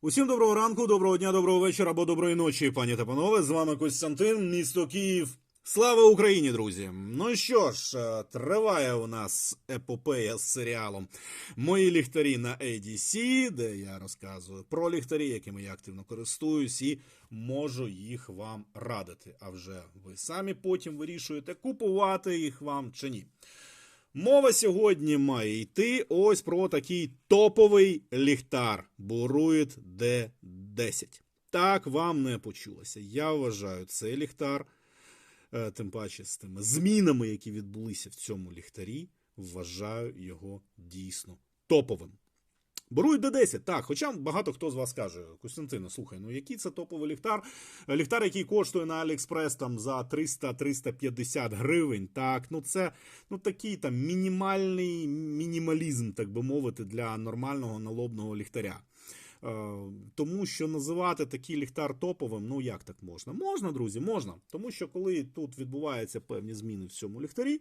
Усім доброго ранку, доброго дня, доброго вечора або доброї ночі, пані та панове. З вами Костянтин, місто Київ. Слава Україні, друзі! Ну що ж, е, триває у нас епопея з серіалом Мої ліхтарі на ADC, де я розказую про ліхтарі, якими я активно користуюсь, і можу їх вам радити. А вже ви самі потім вирішуєте, купувати їх вам чи ні. Мова сьогодні має йти ось про такий топовий ліхтар Boruid D10. Так вам не почулося. Я вважаю цей ліхтар, е, тим паче з тими змінами, які відбулися в цьому ліхтарі, вважаю його дійсно топовим. Борують D10, так. Хоча багато хто з вас каже, Костянтине, слухай, ну який це топовий ліхтар? Ліхтар, який коштує на AliExpress там за 300-350 гривень. Так, ну це ну такий там мінімальний мінімалізм, так би мовити, для нормального налобного ліхтаря. Е, Тому що називати такий ліхтар топовим, ну як так можна? Можна, друзі, можна. Тому що коли тут відбуваються певні зміни в цьому ліхтарі,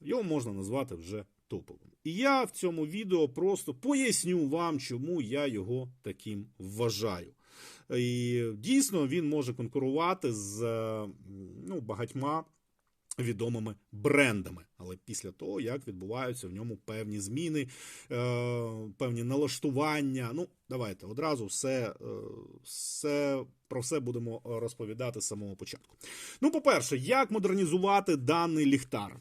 його можна назвати вже топовим. І я в цьому відео просто поясню вам, чому я його таким вважаю. І дійсно він може конкурувати з е, ну, багатьма відомими брендами. Але після того, як відбуваються в ньому певні зміни, е, певні налаштування. Ну, давайте одразу все, е, все про все будемо розповідати з самого початку. Ну, по-перше, як модернізувати даний ліхтар?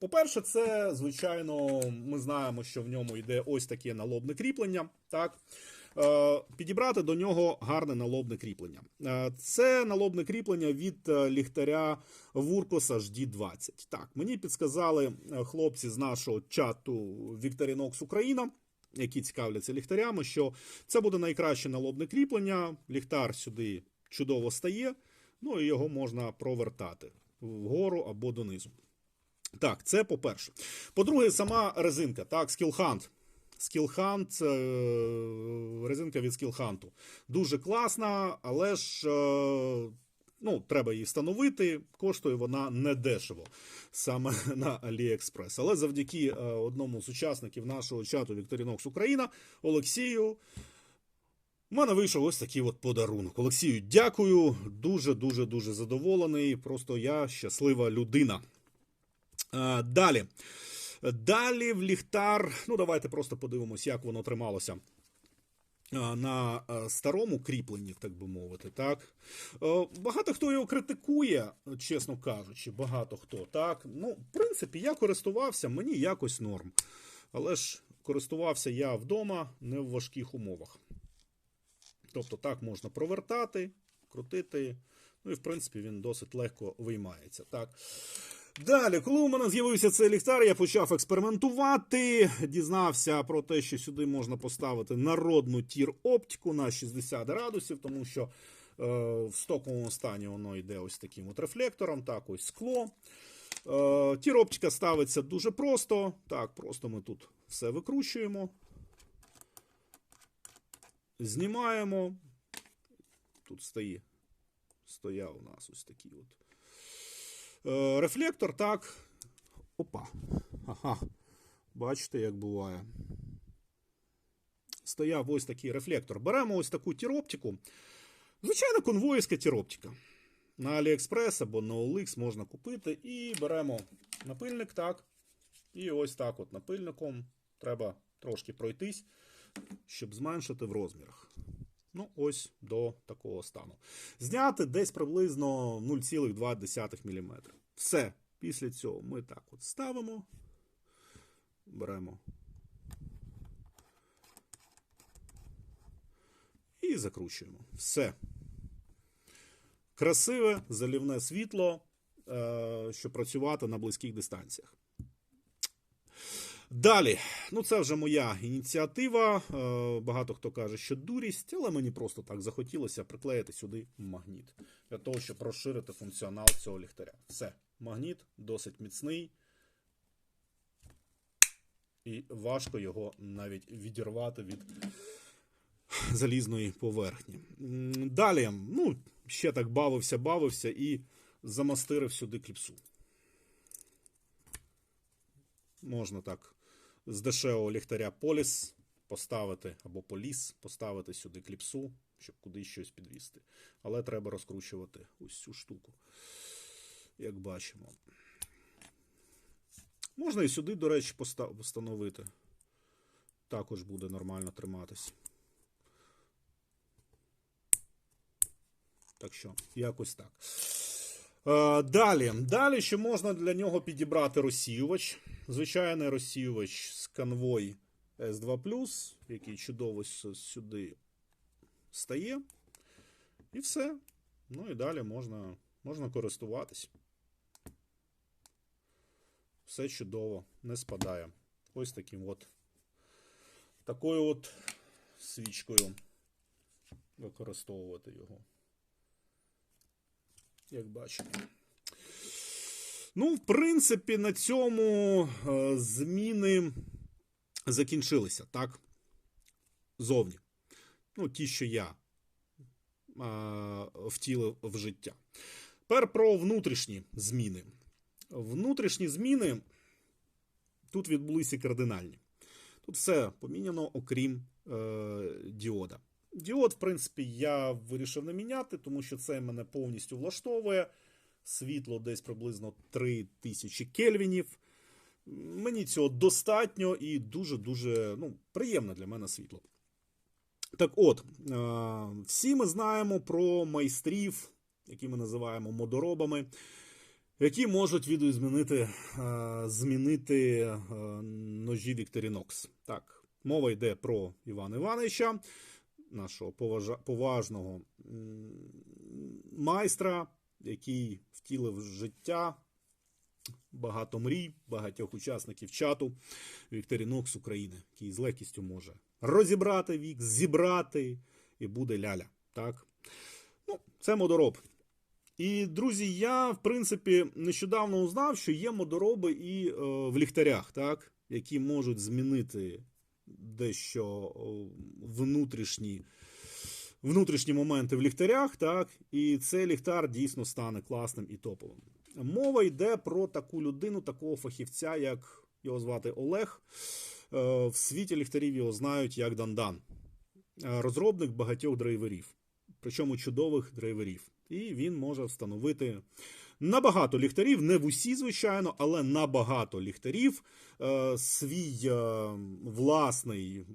По-перше, це, звичайно, ми знаємо, що в ньому йде ось таке налобне кріплення. Так? Е, Підібрати до нього гарне налобне кріплення. Е, Це налобне кріплення від е, ліхтаря Вуркос HD20. Так, мені підсказали хлопці з нашого чату Victorinox Україна, які цікавляться ліхтарями, що це буде найкраще налобне кріплення. Ліхтар сюди чудово стає, ну і його можна провертати вгору або донизу. Так, це по-перше. По-друге, сама резинка, так, Skillhunt. Skillhunt, е, резинка від Skillhunt. Дуже класна, але ж е, ну, треба її встановити. Коштує вона не дешево саме на AliExpress. Але завдяки е, одному з учасників нашого чату Victorinox Україна, Олексію. У мене вийшов ось такий от подарунок. Олексію, дякую. Дуже, дуже, дуже задоволений. Просто я щаслива людина. Е, Далі. Далі в ліхтар. Ну, давайте просто подивимось, як воно трималося. е, На е, старому кріпленні, так би мовити, так. Багато хто його критикує, чесно кажучи, багато хто, так. Ну, в принципі, я користувався, мені якось норм. Але ж користувався я вдома, не в важких умовах. Тобто так можна провертати, крутити. Ну і в принципі він досить легко виймається. Так. Далі, коли у мене з'явився цей ліхтар, я почав експериментувати. Дізнався про те, що сюди можна поставити народну тір оптику на 60 градусів, тому що е, в стоковому стані воно йде ось таким от рефлектором, так, ось скло. Е, тір оптика ставиться дуже просто. Так, просто ми тут все викручуємо. Знімаємо. Тут стоїть. Стояв у нас ось такий от. Е, рефлектор, так. Опа. Ага. Бачите, як буває. Стояв ось такий рефлектор. Беремо ось таку тіроптику. Звичайно, конвоївська тіроптика. На AliExpress або на OLX можна купити. І беремо напильник, так. І ось так от напильником треба трошки пройтись, щоб зменшити в розмірах. Ну, ось до такого стану. Зняти десь приблизно 0,2 мм. Все. Після цього ми так от ставимо. Беремо. І закручуємо. Все. Красиве залівне світло, е, щоб працювати на близьких дистанціях. Далі, ну це вже моя ініціатива. Е, Багато хто каже, що дурість, але мені просто так захотілося приклеїти сюди магніт для того, щоб розширити функціонал цього ліхтаря. Все, магніт досить міцний. І важко його навіть відірвати від залізної поверхні. Далі, ну, ще так бавився, бавився і замастирив сюди кліпсу. Можна так з дешевого ліхтаря Поліс поставити або поліс, поставити сюди кліпсу, щоб кудись щось підвісти. Але треба розкручувати ось цю штуку, як бачимо. Можна і сюди, до речі, встановити. Також буде нормально триматись. Так що, якось так. Е, Далі, далі ще можна для нього підібрати розсіювач. Звичайний розсіювач з конвой S2, який чудово сюди стає. І все. Ну і далі можна, можна користуватись. Все чудово, не спадає. Ось таким от. Такою от свічкою використовувати його як бачимо. Ну, в принципі, на цьому е, зміни закінчилися, так? Зовні. Ну, ті, що я е, втілив в життя. Тепер про внутрішні зміни. Внутрішні зміни тут відбулися кардинальні. Тут все поміняно, окрім е, діода. Діод, в принципі, я вирішив не міняти, тому що це мене повністю влаштовує. Світло десь приблизно 3000 кельвінів. Мені цього достатньо і дуже-дуже ну, приємне для мене світло. Так от, е, всі ми знаємо про майстрів, які ми називаємо модоробами, які можуть відеозмінити е, змінити е, ножі Victorinox. Так, мова йде про Івана Івановича нашого поважного майстра, який втілив в життя багато мрій, багатьох учасників чату Вікторінокс України, який з легкістю може розібрати вік, зібрати і буде ляля. Так? Ну, це модороб. І, друзі, я, в принципі, нещодавно узнав, що є модороби і е, в ліхтарях, так? які можуть змінити дещо о, внутрішні, внутрішні моменти в ліхтарях, так, і цей ліхтар дійсно стане класним і топовим. Мова йде про таку людину, такого фахівця, як його звати Олег. Е, В світі ліхтарів його знають як Дандан, Е, розробник багатьох драйверів, причому чудових драйверів. І він може встановити набагато ліхтарів, не в усі, звичайно, але набагато ліхтарів. Е, свій власний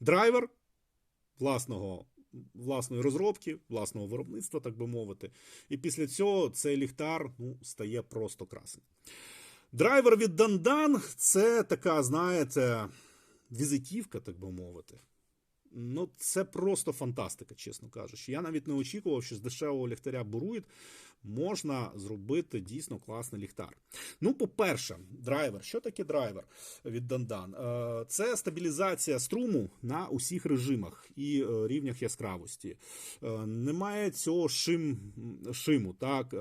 драйвер власного, власної розробки, власного виробництва, так би мовити. І після цього цей ліхтар ну, стає просто красним. Драйвер від Дандан це така, знаєте, візитівка, так би мовити. Ну, це просто фантастика, чесно кажучи. Я навіть не очікував, що з дешевого ліхтаря Буруїд можна зробити дійсно класний ліхтар. Ну, по-перше, драйвер. Що таке драйвер від Дандан? Е, Це стабілізація струму на усіх режимах і е, рівнях яскравості. Е, Немає цього шим, шиму. так.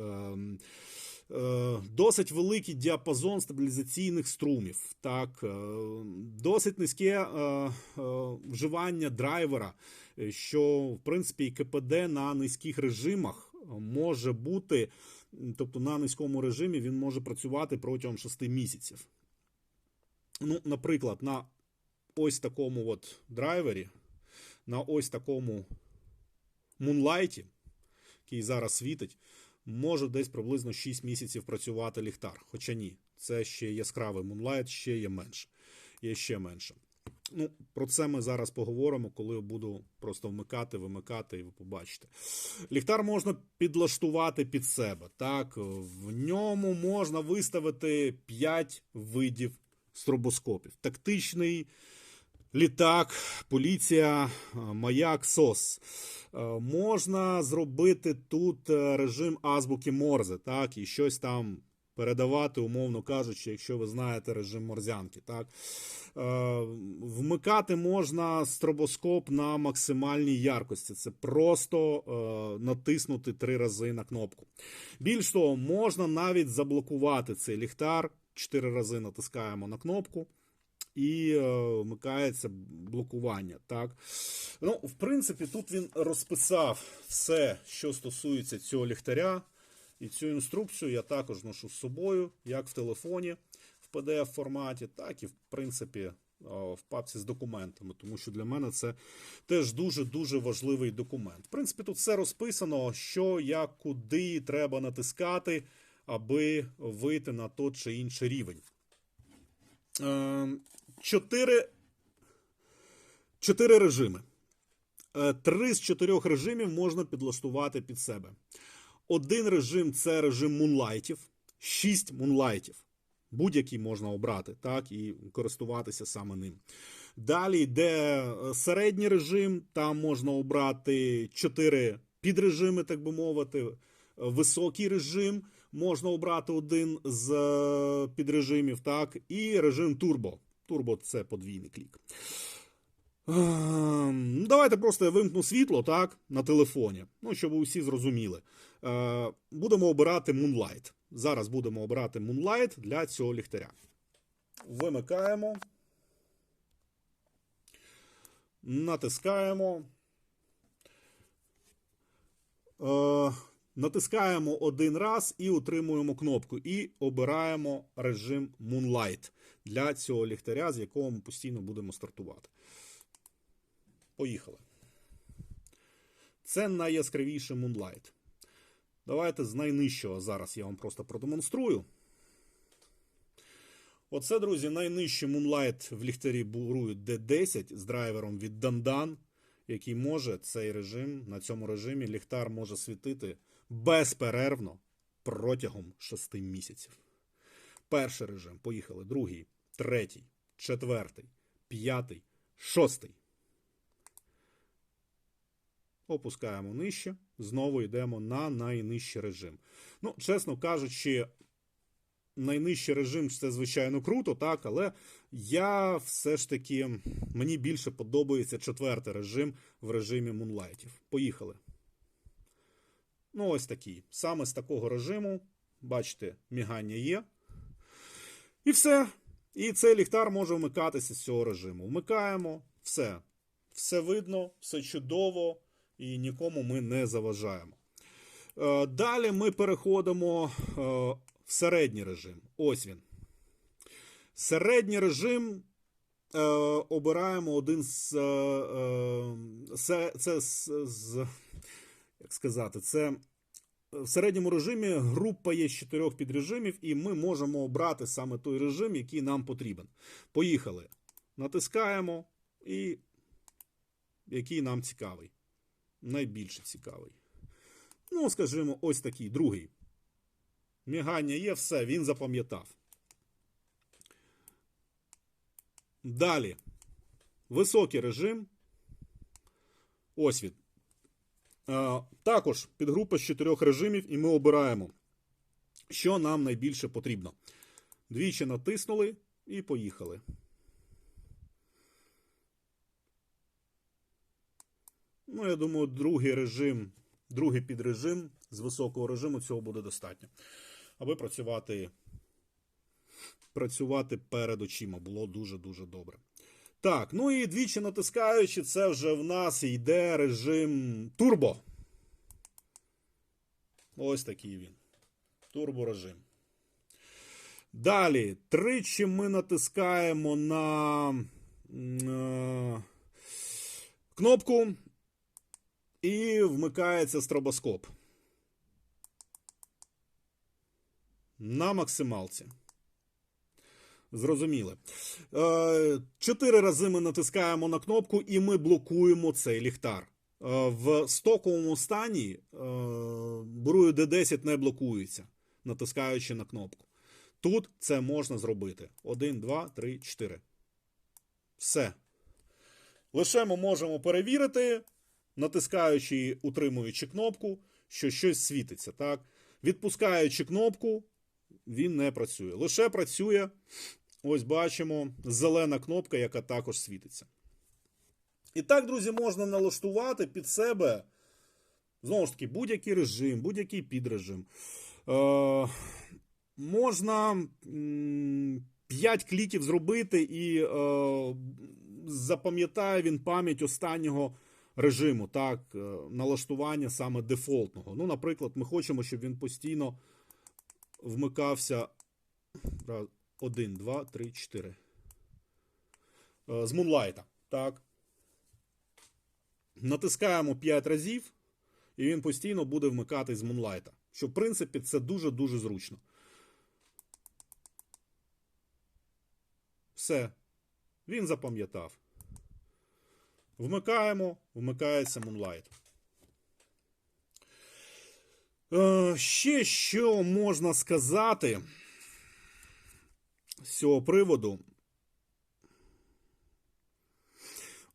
Е, Досить великий діапазон стабілізаційних струмів, так, е, досить низьке е, вживання драйвера, що в принципі КПД на низьких режимах може бути, тобто на низькому режимі він може працювати протягом 6 місяців. Ну, наприклад, на ось такому от драйвері, на ось такому мунлайті, який зараз світить, може десь приблизно 6 місяців працювати ліхтар. Хоча ні, це ще яскравий мунлайт, ще є менше. Є ще менше. Ну, про це ми зараз поговоримо, коли буду просто вмикати, вимикати, і ви побачите. Ліхтар можна підлаштувати під себе. Так, в ньому можна виставити 5 видів стробоскопів: тактичний, літак, поліція, е, маяк, СОС. Е, Можна зробити тут е, режим азбуки Морзе, так, і щось там передавати, умовно кажучи, якщо ви знаєте режим морзянки. Так. Вмикати можна стробоскоп на максимальній яркості. Це просто натиснути три рази на кнопку. Більш того, можна навіть заблокувати цей ліхтар. Чотири рази натискаємо на кнопку і е, вмикається блокування. Так? Ну, в принципі, тут він розписав все, що стосується цього ліхтаря. І цю інструкцію я також ношу з собою, як в телефоні в PDF форматі, так і в принципі в папці з документами, тому що для мене це теж дуже-дуже важливий документ. В принципі, тут все розписано, що, як, куди треба натискати, аби вийти на той чи інший рівень. Чотири, чотири режими. Е, Три з чотирьох режимів можна підлаштувати під себе. Один режим це режим мунлайтів, шість мунлайтів. Будь-який можна обрати, так, і користуватися саме ним. Далі йде е, середній режим, там можна обрати 4 підрежими, так би мовити. Високий режим можна обрати один з е, підрежимів, так, і режим турбо. Турбо це подвійний клік. Ем, Ну, давайте просто я вимкну світло, так, на телефоні. Ну, щоб усі зрозуміли. Е, Будемо обирати Moonlight. Зараз будемо обирати Moonlight для цього ліхтаря. Вимикаємо. Натискаємо. Е, натискаємо один раз і утримуємо кнопку. І обираємо режим Moonlight для цього ліхтаря, з якого ми постійно будемо стартувати. Поїхали. Це найяскравіший Moonlight. Давайте з найнижчого зараз я вам просто продемонструю. Оце, друзі, найнижчий Moonlight в ліхтарі Бурую D10 з драйвером від Dandan, який може цей режим, на цьому режимі ліхтар може світити безперервно протягом 6 місяців. Перший режим. Поїхали. Другий, третій, четвертий, п'ятий, шостий. Опускаємо нижче, знову йдемо на найнижчий режим. Ну, чесно кажучи, найнижчий режим це, звичайно, круто, так, але я все ж таки, мені більше подобається четвертий режим в режимі мунлайтів. Поїхали. Ну, ось такий. Саме з такого режиму, бачите, мігання є. І все. І цей ліхтар може вмикатися з цього режиму. Вмикаємо, все. Все видно, все чудово і нікому ми не заважаємо. Е, Далі ми переходимо е, в середній режим. Ось він. Середній режим е, обираємо один з. Це, це з. Як сказати, це. В середньому режимі група є з чотирьох підрежимів, і ми можемо обрати саме той режим, який нам потрібен. Поїхали. Натискаємо і який нам цікавий найбільше цікавий. Ну, скажімо, ось такий другий. Мігання є, все, він запам'ятав. Далі. Високий режим. Ось він. Е, також підгрупа з чотирьох режимів, і ми обираємо, що нам найбільше потрібно. Двічі натиснули і поїхали. Ну, я думаю, другий режим, другий підрежим з високого режиму цього буде достатньо. Аби працювати, працювати перед очима було дуже-дуже добре. Так, ну і двічі натискаючи, це вже в нас йде режим турбо. Ось такий він. Турборежим. Далі, тричі ми натискаємо на е, кнопку і вмикається стробоскоп. На максималці. Зрозуміли. Е, чотири рази ми натискаємо на кнопку і ми блокуємо цей ліхтар. Е, В стоковому стані Бурую D10 не блокується, натискаючи на кнопку. Тут це можна зробити. 1, 2, 3, 4. Все. Лише ми можемо перевірити, натискаючи і утримуючи кнопку, що щось світиться. Так? Відпускаючи кнопку, він не працює. Лише працює, ось бачимо, зелена кнопка, яка також світиться. І так, друзі, можна налаштувати під себе, знову ж таки, будь-який режим, будь-який підрежим. Е, можна 5 кліків зробити і е, запам'ятає він пам'ять останнього режиму, так, е, налаштування саме дефолтного. Ну, наприклад, ми хочемо, щоб він постійно вмикався 1, 2, 3, 4. е, з Moonlight. Так. Натискаємо 5 разів, і він постійно буде вмикати з Moonlight. Що, в принципі, це дуже-дуже зручно. Все. Він запам'ятав. Вмикаємо, вмикається Moonlight. Е, ще що можна сказати з цього приводу.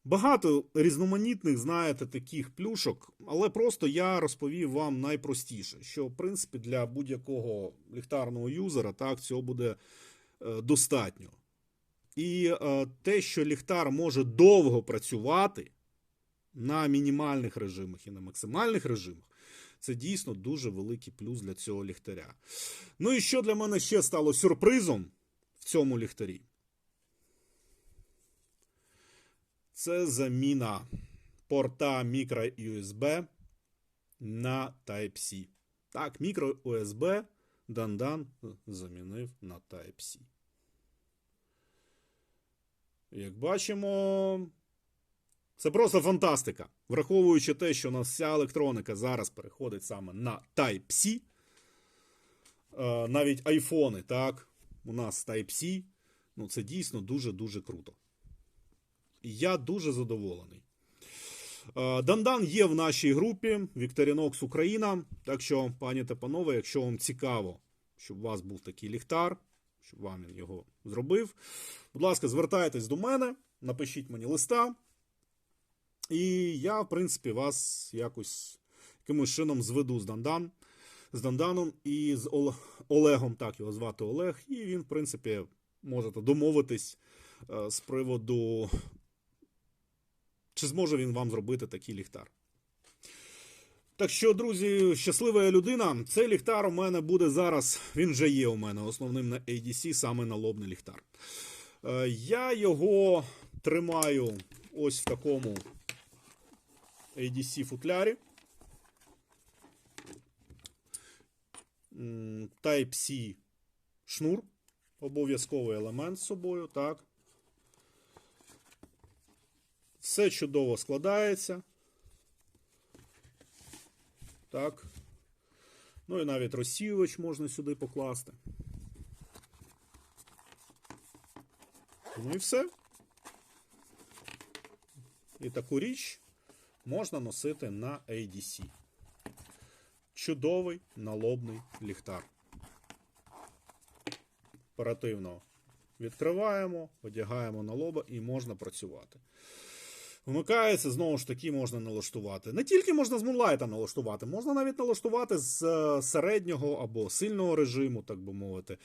Багато різноманітних, знаєте, таких плюшок, але просто я розповів вам найпростіше, що, в принципі, для будь-якого ліхтарного юзера так, цього буде е, достатньо. І е, те, що ліхтар може довго працювати на мінімальних режимах і на максимальних режимах, це дійсно дуже великий плюс для цього ліхтаря. Ну і що для мене ще стало сюрпризом цьому ліхтарі? Це заміна порта microUSB на Type-C. Так, microUSB Дандан замінив на Type-C. Як бачимо, це просто фантастика. Враховуючи те, що у нас вся електроніка зараз переходить саме на Type-C. Е, Навіть айфони, так, у нас Type-C. Ну, це дійсно дуже-дуже круто. Я дуже задоволений. Е, Дандан є в нашій групі Victorinox Україна. Так що, пані та панове, якщо вам цікаво, щоб у вас був такий ліхтар, щоб вам він його зробив, будь ласка, звертайтесь до мене, напишіть мені листа. І я, в принципі, вас якось якимось чином зведу з Дандан, з Данданом і з Ол- Олегом, так його звати Олег, і він, в принципі, можете домовитись е, з приводу, чи зможе він вам зробити такий ліхтар. Так що, друзі, щаслива я людина. Цей ліхтар у мене буде зараз. Він вже є у мене основним на ADC, саме налобний ліхтар. Е, Я його тримаю ось в такому ADC Type-C шнур. Обов'язковий елемент з собою, так. Все чудово складається. Так. Ну і навіть розсіювач можна сюди покласти. Ну і все. І таку річ можна носити на ADC. Чудовий налобний ліхтар. Оперативно відкриваємо, одягаємо на лоба і можна працювати. Вмикається, знову ж таки, можна налаштувати. Не тільки можна з Moonlight налаштувати, можна навіть налаштувати з е, середнього або сильного режиму, так би мовити.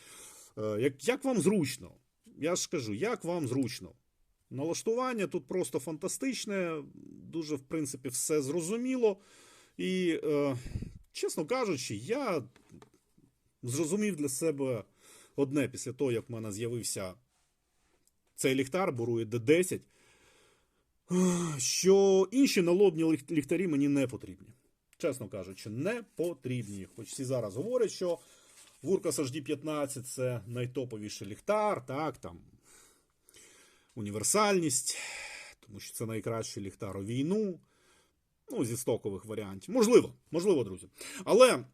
Е, Як, як вам зручно? Я ж кажу, як вам зручно. Налаштування тут просто фантастичне, дуже, в принципі, все зрозуміло. І, е, чесно кажучи, я зрозумів для себе одне після того, як в мене з'явився цей ліхтар, Boruє D10, що інші налобні ліхтарі мені не потрібні. Чесно кажучи, не потрібні. Хоч всі зараз говорять, що Вуркас HD15 це найтоповіший ліхтар, так, там універсальність, тому що це найкращий ліхтар у війну. Ну, зі стокових варіантів. Можливо, можливо, друзі. Але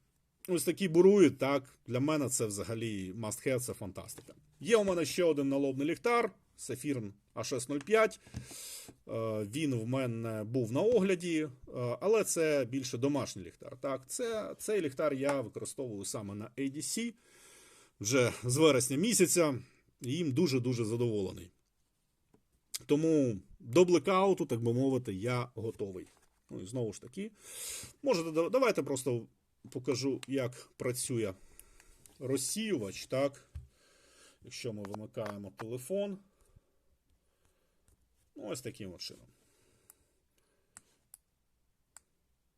ось такі буруї, так, для мене це взагалі must have, це фантастика. Є у мене ще один налобний ліхтар, Saphirn A605. Е, Він в мене був на огляді, е, але це більше домашній ліхтар. Так, це, цей ліхтар я використовую саме на ADC вже з вересня місяця, їм дуже-дуже задоволений. Тому до блекауту, так би мовити, я готовий. Ну і знову ж таки, можете, давайте просто покажу, як працює розсіювач, так? Якщо ми вимикаємо телефон. Ну, ось таким от чином.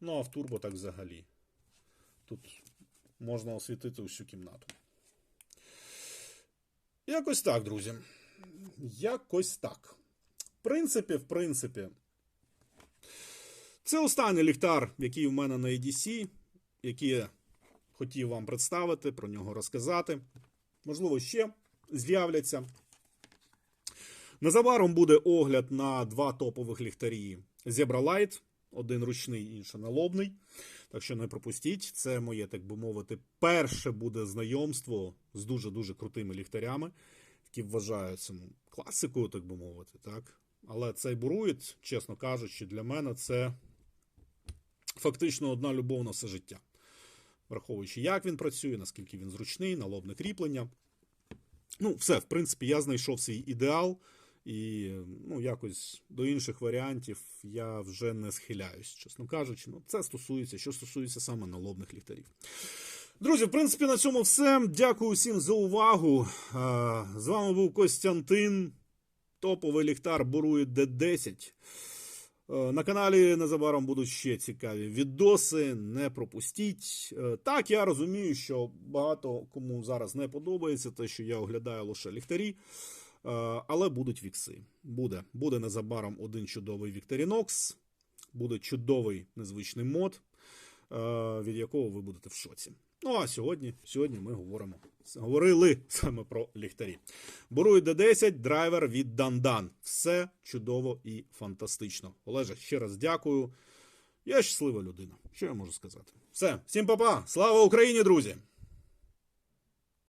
Ну, а в турбо так взагалі. Тут можна освітити усю кімнату. Якось так, друзі. Якось так. В принципі, в принципі. Це останній ліхтар, який у мене на EDC, який я хотів вам представити, про нього розказати. Можливо, ще з'являться. Незабаром буде огляд на два топових ліхтарі Zebra Light, один ручний, інший налобний. Так що не пропустіть. Це моє, так би мовити, перше буде знайомство з дуже-дуже крутими ліхтарями, які вважаються ну, класикою, так би мовити. Так? Але цей буруїт, чесно кажучи, для мене це фактично одна любов на все життя. Враховуючи, як він працює, наскільки він зручний, налобне кріплення. Ну, все, в принципі, я знайшов свій ідеал, і ну, якось до інших варіантів я вже не схиляюсь, чесно кажучи. Ну, це стосується, що стосується саме налобних ліхтарів. Друзі, в принципі, на цьому все. Дякую всім за увагу. З вами був Костянтин. Топовий ліхтар Борує Д10. Е, На каналі незабаром будуть ще цікаві відоси. Не пропустіть. Е, Так, я розумію, що багато кому зараз не подобається те, що я оглядаю лише ліхтарі. Е, Але будуть вікси. Буде. Буде незабаром один чудовий Victorinox, буде чудовий незвичний мод, від якого ви будете в шоці. Ну а сьогодні, сьогодні ми говоримо. Говорили саме про ліхтарі. Буруй Д10, драйвер від Дандан. Все чудово і фантастично. Олеже, ще раз дякую. Я щаслива людина. Що я можу сказати? Все, всім па-па! Слава Україні, друзі!